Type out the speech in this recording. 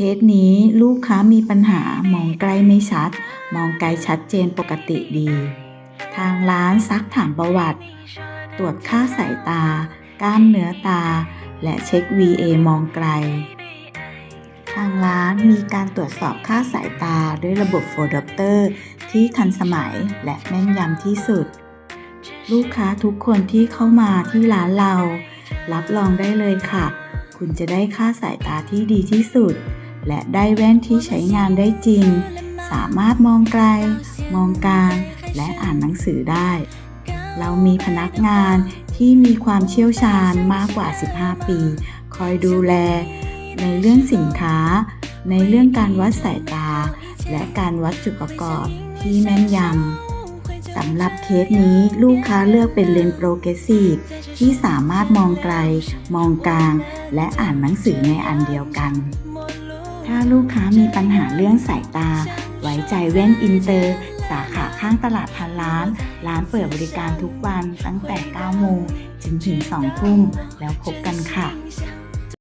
เคสนี้ลูกค้ามีปัญหามองใกลไม่ชัด มองไกลชัดเจนปกติดี ทางร้านซักถามประวัติ ตรวจค่าสายตา กล้ามเนื้อตา และเช็ค VA มองไกล ทางร้านมีการตรวจสอบค่าสายตาด้วยระบบโฟลดอปเตอร์ที่ทันสมัยและแม่นยำที่สุด ลูกค้าทุกคนที่เข้ามาที่ร้านเรา รับรองได้เลยค่ะ คุณจะได้ค่าสายตาที่ดีที่สุด และได้แว่นที่ใช้งานได้จริง สามารถมองไกล มองกลาง และอ่านหนังสือได้ เรามีพนักงานที่มีความเชี่ยวชาญมากกว่า 15 ปี คอยดูแล ในเรื่องสินค้า ในเรื่องการวัดสายตา และการวัดจุดประกอบที่แม่นยำสำหรับเคสนี้ลูกค้าเลือกเป็นเลนส์โปรเกรสซีฟที่สามารถมองไกล มองกลาง และอ่านหนังสือในอันเดียวกัน ถ้าลูกค้ามีปัญหาเรื่องสายตา ไว้ใจแว่นอินเตอร์ สาขาข้างตลาดพันล้าน ร้านเปิดบริการทุกวันตั้งแต่ 9 โมงจนถึง 2 ทุ่ม แล้วพบกันค่ะ